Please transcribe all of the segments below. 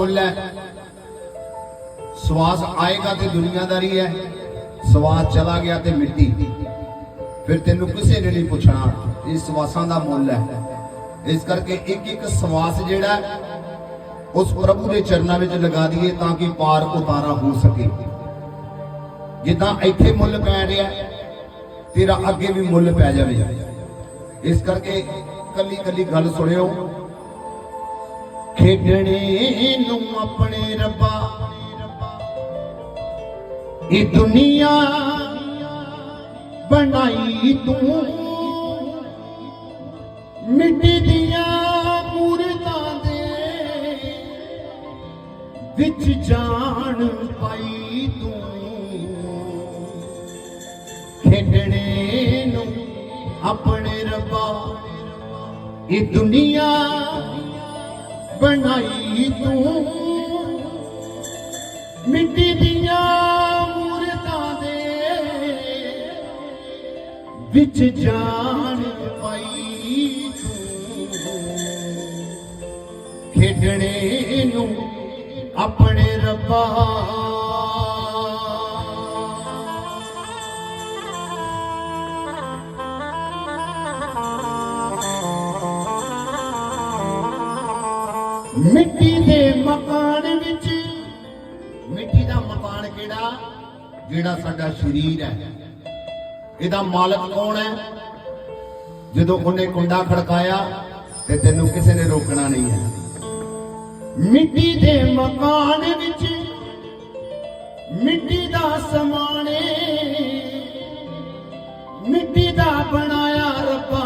ਮੁੱਲ ਹੈ। ਸਵਾਸ ਆਏਗਾ ਤੇ ਦੁਨੀਆਦਾਰੀ ਹੈ। ਸਵਾਸ ਚਲਾ ਗਿਆ ਤੇ ਮਿੱਟੀ। ਫਿਰ ਤੈਨੂੰ ਕਿਸੇ ਨੇ ਨਹੀਂ ਪੁੱਛਣਾ ਇਹ ਸਵਾਸਾਂ ਦਾ ਮੁੱਲ ਹੈ। ਇਸ ਕਰਕੇ ਇੱਕ ਇੱਕ ਸਵਾਸ ਜਿਹੜਾ ਉਸ ਪ੍ਰਭੂ ਦੇ ਚਰਨਾਂ ਵਿੱਚ ਲਗਾ ਦਈਏ ਤਾਂ ਕਿ ਪਾਰ ਉਤਾਰਾ ਹੋ ਸਕੇ। ਜਿੱਦਾਂ ਇੱਥੇ ਮੁੱਲ ਪੈ ਰਿਹਾ ਤੇਰਾ ਅੱਗੇ ਵੀ ਮੁੱਲ ਪੈ ਜਾਵੇ। ਇਸ ਕਰਕੇ ਕੱਲੀ ਕੱਲੀ ਗੱਲ ਸੁਣਿਓ। ਖੇਡਣੇ ਨੂੰ ਆਪਣੇ ਰੱਬਾ। ਇਹ ਦੁਨੀਆ ਬਣਾਈ ਤੂੰ। ਮਿੱਟੀ ਦੀਆਂ ਮੂਰਤਾਂ ਦੇ ਵਿੱਚ ਜਾਣ ਪਾਈ ਤੂੰ। ਖੇਡਣੇ ਨੂੰ ਆਪਣੇ ਰੱਬਾ। ਇਹ ਦੁਨੀਆ ਬਣਾਈ ਤੂੰ। ਮਿੱਟੀ ਦੀਆਂ ਮੂਰਤਾਂ ਦੇ ਵਿੱਚ ਜਾਣ ਪਾਈ ਤੂੰ। ਖੇਡਣੇ ਨੂੰ ਆਪਣੇ ਰੱਬਾ ਮਿੱਟੀ ਦੇ ਮਕਾਨ ਵਿੱਚ। ਮਿੱਟੀ ਦਾ ਮਕਾਨ ਕਿਹੜਾ? ਜਿਹੜਾ ਸਾਡਾ ਸਰੀਰ ਹੈ। ਇਹਦਾ ਮਾਲਕ ਕੌਣ ਹੈ? ਜਦੋਂ ਉਹਨੇ ਕੁੰਡਾ ਖੜਕਾਇਆ ਤੇ ਤੈਨੂੰ ਕਿਸੇ ਨੇ ਰੋਕਣਾ ਨਹੀਂ ਹੈ। ਮਿੱਟੀ ਦੇ ਮਕਾਨ ਵਿੱਚ ਮਿੱਟੀ ਦਾ ਸਮਾਣੇ ਮਿੱਟੀ ਦਾ ਬਣਾਇਆ ਰੱਬਾ,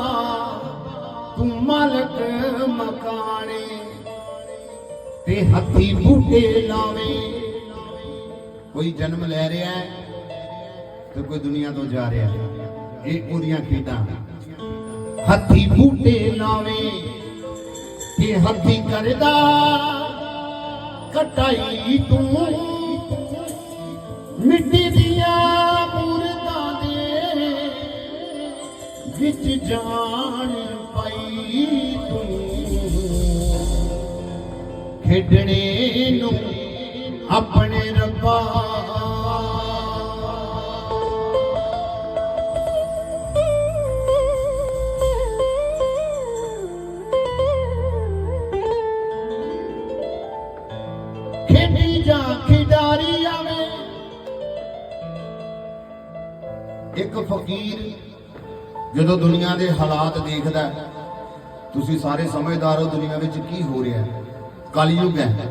ਤੂੰ ਮਾਲਕ ਮਕਾਨੇ ਤੇ ਹੱਥੀ ਬੂਟੇ ਲਾਵੇ। ਕੋਈ ਜਨਮ ਲੈ ਰਿਹਾ ਹੈ ਤੇ ਕੋਈ ਦੁਨੀਆ ਤੋਂ ਜਾ ਰਿਹਾ ਹੈ। ਇਹ ਉਹਦੀਆਂ ਖੇਡਾਂ। ਹੱਥੀ ਬੂਟੇ ਲਾਵੇ, ਤੇ ਹੱਥੀ ਕਰਦਾ, ਕਟਾਈ ਤੂੰ। ਮਿੱਟੀ ਦੀਆਂ ਮੂਰਤਾਂ ਦੇ ਵਿੱਚ ਜਾਣ ਪਾਈ। ਖੇਡਣੇ ਨੂੰ ਆਪਣੇ ਰੱਬਾ। ਖੇਡੀ ਜਾ ਖਿਡਾਰੀ ਆਵੇ, ਇੱਕ ਫਕੀਰ ਜਦੋਂ ਦੁਨੀਆ ਦੇ ਹਾਲਾਤ ਦੇਖਦਾ ਤੁਸੀਂ ਸਾਰੇ ਸਮਝਦਾਰ ਹੋ ਦੁਨੀਆ ਵਿੱਚ ਕੀ ਹੋ ਰਿਹਾ ਹੈ? ਕਲਯੁਗ ਹੈ।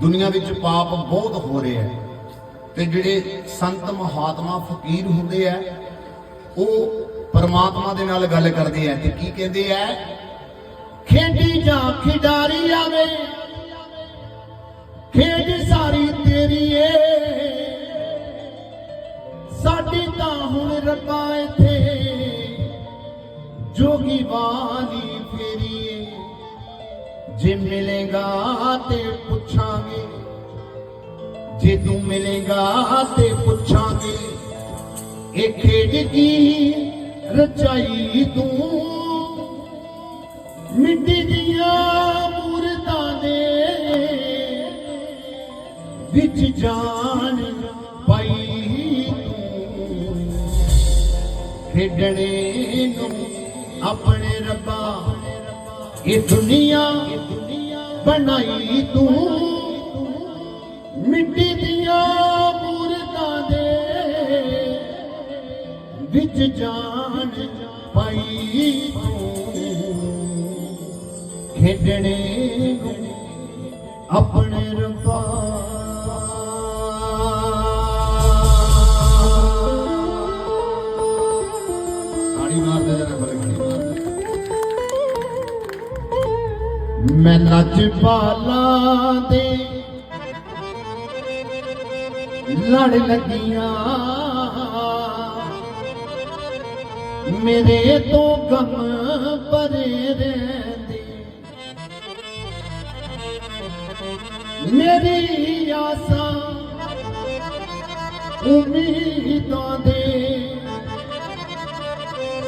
ਦੁਨੀਆ ਵਿੱਚ ਪਾਪ ਬਹੁਤ ਹੋ ਰਿਹਾ ਹੈ ਤੇ ਜਿਹੜੇ ਸੰਤ ਮਹਾਤਮਾ ਫਕੀਰ ਹੁੰਦੇ ਆ ਉਹ ਪਰਮਾਤਮਾ ਦੇ ਨਾਲ ਗੱਲ ਕਰਦੇ ਆ ਤੇ ਕੀ ਕਹਿੰਦੇ ਆ ਖੇਡੀ ਜਾ ਖਿਡਾਰੀ ਆਵੇ, ਖੇਡ ਸਾਰੀ ਤੇਰੀ ਏ। ਸਾਡੀ ਤਾਂ ਹੁਣ ਰੱਬਾ ਇੱਥੇ ਜੋਗੀ ਵਾਲੀ ਜੇ ਮਿਲੇਗਾ ਤੇ ਪੁੱਛਾਂਗੇ। ਜੇ ਤੂੰ ਮਿਲੇਗਾ ਤੇ ਪੁੱਛਾਂਗੇ। ਇਹ ਖੇਡ ਕੀ ਰਚਾਈ ਤੂੰ? ਮਿੱਟੀ ਦੀਆਂ ਮੂਰਤਾਂ ਦੇ ਵਿੱਚ ਜਾਨ ਪਾਈ ਤੂੰ। ਖੇਡਣੇ ਨੂੰ ਆਪਣੇ ਰੱਬਾ ਇਹ ਦੁਨੀਆ ਬਣਾਈ ਤੂੰ। ਮਿੱਟੀ ਦੀਆਂ ਮੂਰਤਾਂ ਦੇ ਵਿੱਚ ਜਾਨ ਪਾਈ ਤੂੰ। ਖੇਡਣੇ ਨੂੰ ਆਪਣੇ ਮੈਂ ਨੱਚ ਪਾਲਾਂ ਦੇ ਲੜ ਲੱਗੀਆਂ ਮੇਰੇ ਤੋਂ ਗਮ ਭਰੇ ਰਹਿੰਦੇ ਮੇਰੀ ਆਸਾਂ ਉਮੀਦਾਂ ਦੇ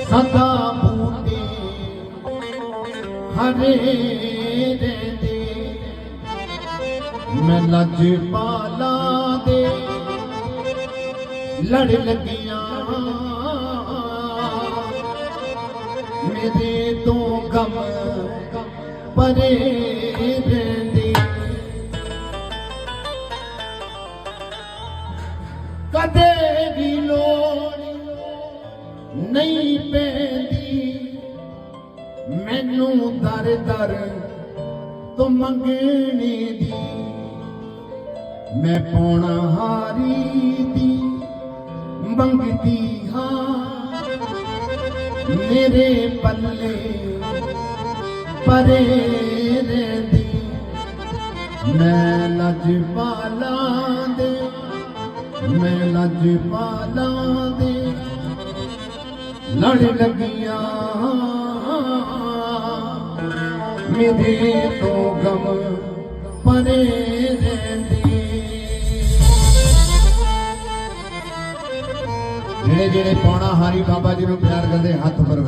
ਸਦਾ ਬੂਟੇ ਹਰੇ ਮੈਂ ਲੱਜ ਪਾਲਾ ਦੇ ਲੜ ਲੱਗੀਆਂ। ਮੇਰੇ ਤੋਂ ਗਮ ਪਰੇ ਰਹਿੰਦੀ। ਕਦੇ ਵੀ ਲੋੜ ਨਹੀਂ ਪੈਂਦੀ। ਮੈਨੂੰ ਦਰ ਦਰ ਤੋਂ ਮੰਗਣੀ ਦੀ। ਮੈਂ ਪੌਣਾ ਹਾਰੀ ਦੀ ਮੰਗਦੀ ਹਾਂ। ਮੇਰੇ ਪੱਲੇ ਪਰੇ ਰਹਿੰਦੀ। ਮੈਂ ਲੱਜ ਪਾਲਾਂ ਦੇ, ਮੈਂ ਲੱਜ ਪਾਲਾਂ ਦੇ ਲੜ ਲੱਗੀਆਂ ਮੇਰੇ ਤੋਂ ਗਮ ਪਰੇ ਰਹਿੰਦੀ। ਜਿਹੜੇ ਜਿਹੜੇ ਪਾਉਣਾ ਹਾਰੀ ਬਾਬਾ ਜੀ ਨੂੰ ਪਿਆਰ ਕਰਦੇ ਹੱਥ ਪਰ